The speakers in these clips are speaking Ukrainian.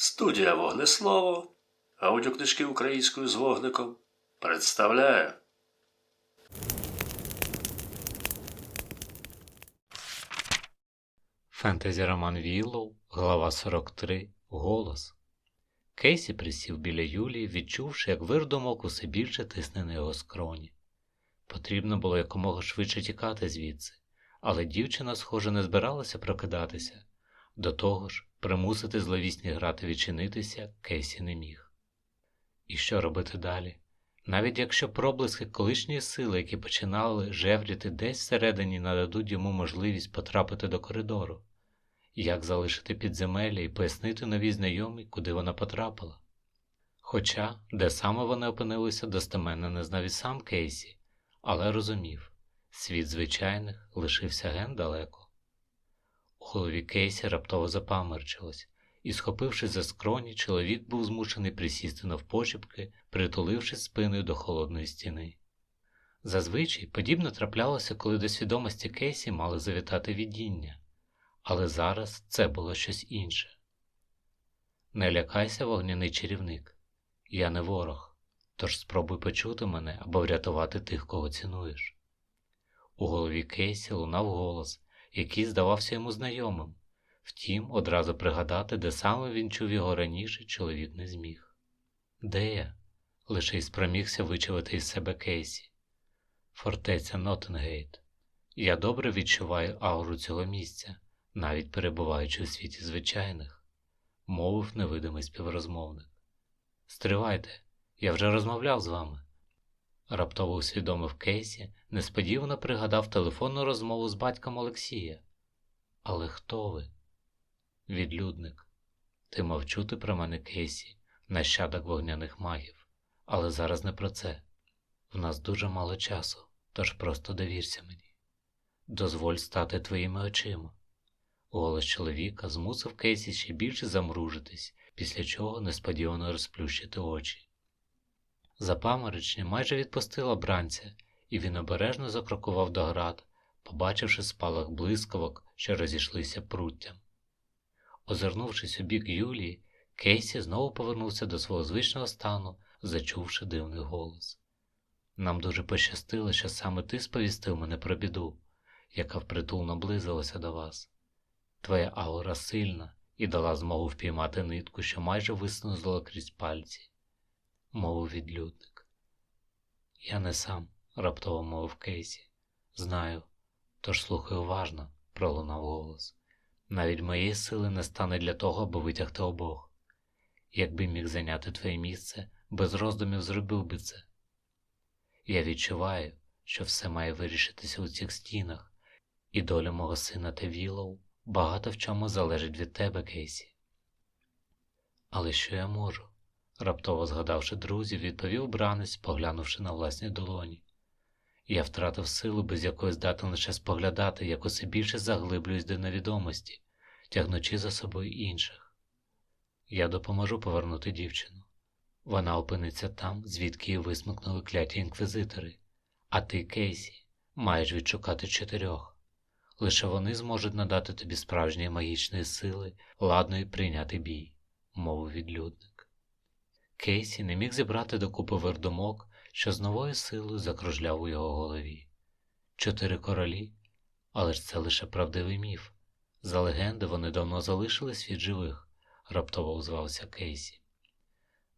Студія Вогнеслово, аудіокнижки українською з вогником представляє. Фентезі роман Віллоу, глава 43, Голос. Кейсі присів біля Юлії, відчувши, як вир думок усе більше тисне на його скроні. Потрібно було якомога швидше тікати звідси, але дівчина, схоже, не збиралася прокидатися. До того ж, примусити зловісні грати відчинитися Кейсі не міг. І що робити далі? Навіть якщо проблиски колишньої сили, які починали жевріти десь всередині, нададуть йому можливість потрапити до коридору, як залишити підземелля і пояснити новій знайомій, куди вона потрапила. Хоча, де саме вони опинилися, достеменно не знав і сам Кейсі, але розумів, світ звичайних лишився ген далеко. Голові Кейсі раптово запамерчилось, і, схопившись за скроні, чоловік був змушений присісти навпочепки, притулившись спиною до холодної стіни. Зазвичай подібне траплялося, коли до свідомості Кейсі мали завітати видіння, але зараз це було щось інше. Не лякайся, вогняний чарівник, я не ворог, тож спробуй почути мене або врятувати тих, кого цінуєш. У голові Кейсі лунав голос, який здавався йому знайомим. Втім, одразу пригадати, де саме він чув його раніше, чоловік не зміг. Де я? лише й спромігся вичавити із себе Кейсі. Фортеця Нотингейт. Я добре відчуваю ауру цього місця, навіть перебуваючи у світі звичайних, мовив невидимий співрозмовник. Стривайте, я вже розмовляв з вами. Раптово усвідомив Кейсі, несподівано пригадав телефонну розмову з батьком Олексія. Але хто ви? Відлюдник. Ти мав чути про мене Кейсі, нащадок вогняних магів, але зараз не про це. В нас дуже мало часу, тож просто довірся мені. Дозволь стати твоїми очима. Голос чоловіка змусив Кейсі ще більше замружитись, після чого несподівано розплющити очі. Запаморочня майже відпустила бранця, і він обережно закрокував до град, побачивши спалах блискавок, що розійшлися пруттям. Озирнувшись у бік Юлії, Кейсі знову повернувся до свого звичного стану, зачувши дивний голос. Нам дуже пощастило, що саме ти сповістив мене про біду, яка впритул наблизилася до вас. Твоя аура сильна і дала змогу впіймати нитку, що майже висунула крізь пальці, мовив відлюдник. Я не сам, раптово мовив Кейсі. Знаю, тож слухай уважно, пролунав голос. Навіть моєї сили не стане для того, аби витягти обох. Якби міг зайняти твоє місце, без роздумів зробив би це. Я відчуваю, що все має вирішитися у цих стінах, і доля мого сина та Вілоу багато в чому залежить від тебе, Кейсі. Але що я можу? Раптово згадавши друзів, відповів бранець, поглянувши на власні долоні. Я втратив силу, без якої здатен лише споглядати, як усе більше заглиблююсь до невідомості, тягнучи за собою інших. Я допоможу повернути дівчину. Вона опиниться там, звідки її висмикнули кляті інквізитори, а ти, Кейсі, маєш відшукати чотирьох. Лише вони зможуть надати тобі справжньої магічної сили, ладної прийняти бій, мовив відлюдник. Кейсі не міг зібрати докупи вердомок, що з новою силою закружляв у його голові. Чотири королі, але ж це лише правдивий міф. За легенди вони давно залишили світ живих, раптово озвався Кейсі.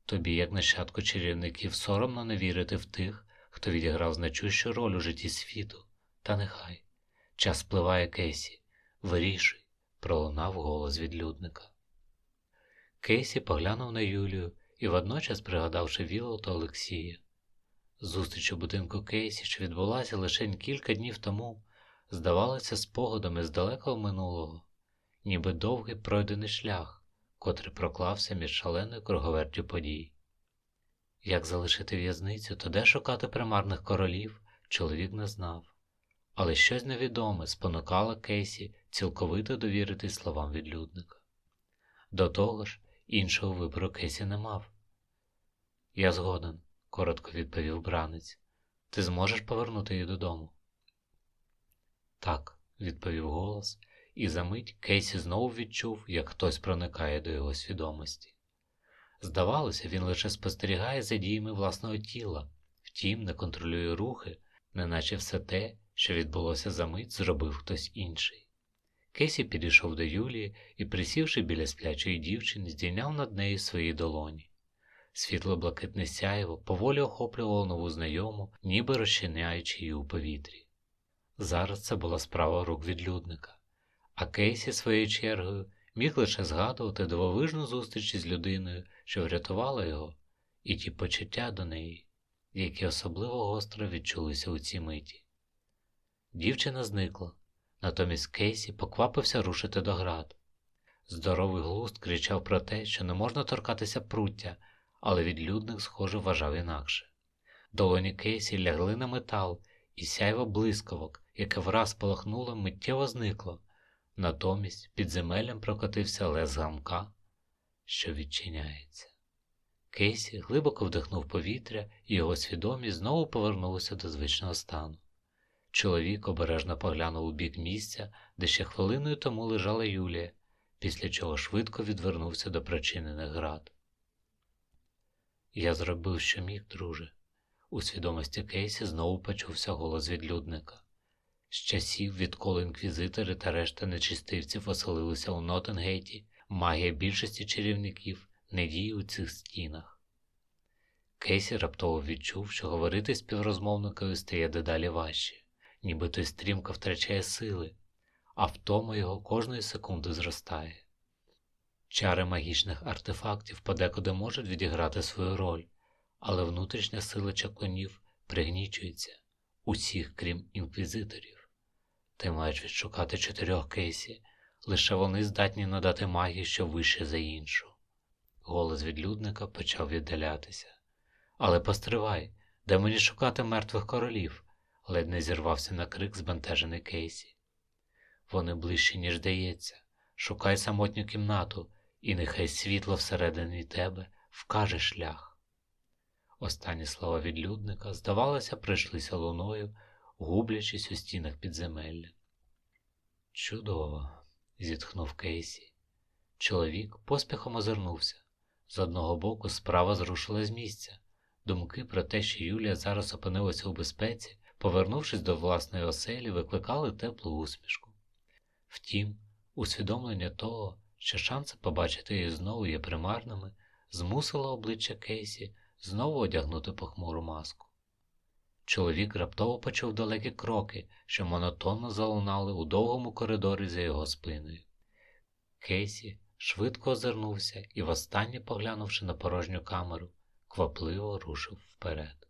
Тобі, як нащадку чарівників, соромно не вірити в тих, хто відіграв значущу роль у житті світу, та нехай. Час спливає Кейсі, вирішуй, пролунав голос відлюдника. Кейсі поглянув на Юлію і водночас пригадавши Віло та Олексія. Зустріч у будинку Кейсі, що відбулася лише кілька днів тому, здавалася спогадами з далекого минулого, ніби довгий пройдений шлях, котрий проклався між шаленою круговертю подій. Як залишити в'язницю та де шукати примарних королів, чоловік не знав, але щось невідоме спонукало Кейсі цілковито довірити словам відлюдника. До того ж, іншого вибору Кейсі не мав. Я згоден коротко відповів бранець. Ти зможеш повернути її додому? Так, відповів голос, і за мить Кейсі знову відчув, як хтось проникає до його свідомості. Здавалося, він лише спостерігає за діями власного тіла, втім, не контролює рухи, неначе все те, що відбулося за мить, зробив хтось інший. Кейсі підійшов до Юлії і, присівши біля сплячої дівчини, здійняв над нею свої долоні. Світло-блакитне сяєво поволі охоплювало нову знайому, ніби розчиняючи її у повітрі. Зараз це була справа рук відлюдника, а Кейсі, своєю чергою, міг лише згадувати дивовижну зустріч із людиною, що врятувала його, і ті почуття до неї, які особливо гостро відчулися у цій миті. Дівчина зникла, натомість Кейсі поквапився рушити до град. Здоровий глузд кричав про те, що не можна торкатися пруття, але відлюдник, схоже, вважав інакше. Долоні Кейсі лягли на метал, і сяйво блискавок, яке враз полахнуло, миттєво зникло. Натомість під земелем прокотився лез гамка, що відчиняється. Кейсі глибоко вдихнув повітря, і його свідомість знову повернулася до звичного стану. Чоловік обережно поглянув у бік місця, де ще хвилиною тому лежала Юлія, після чого швидко відвернувся до причинених град. Я зробив, що міг, друже. У свідомості Кейсі знову почувся голос відлюдника. З часів, відколи інквізитори та решта нечистивців оселилися у Нотенгейті, магія більшості чарівників не діє у цих стінах. Кейсі раптово відчув, що говорити співрозмовникою стає дедалі важче, ніби той стрімко втрачає сили, а втома його кожної секунди зростає. Чари магічних артефактів подекуди можуть відіграти свою роль, але внутрішня сила чаклунів пригнічується усіх, крім інквізиторів. Ти маєш відшукати чотирьох кейсі, лише вони здатні надати магію, що вище за іншу. Голос відлюдника почав віддалятися. Але постривай, де мені шукати мертвих королів? Ледь не зірвався на крик збентежений Кейсі. Вони ближче, ніж здається. Шукай самотню кімнату, і нехай світло всередині тебе вкаже шлях. Останні слова відлюдника, здавалося, прийшлися луною, гублячись у стінах підземелля. Чудово, зітхнув Кейсі. Чоловік поспіхом озирнувся. З одного боку справа зрушила з місця. Думки про те, що Юлія зараз опинилася у безпеці, повернувшись до власної оселі, викликали теплу усмішку. Втім, усвідомлення того, що шанси побачити її знову є примарними, змусило обличчя Кейсі знову одягнути похмуру маску. Чоловік раптово почув далекі кроки, що монотонно залунали у довгому коридорі за його спиною. Кейсі швидко озирнувся і, востаннє поглянувши на порожню камеру, квапливо рушив вперед.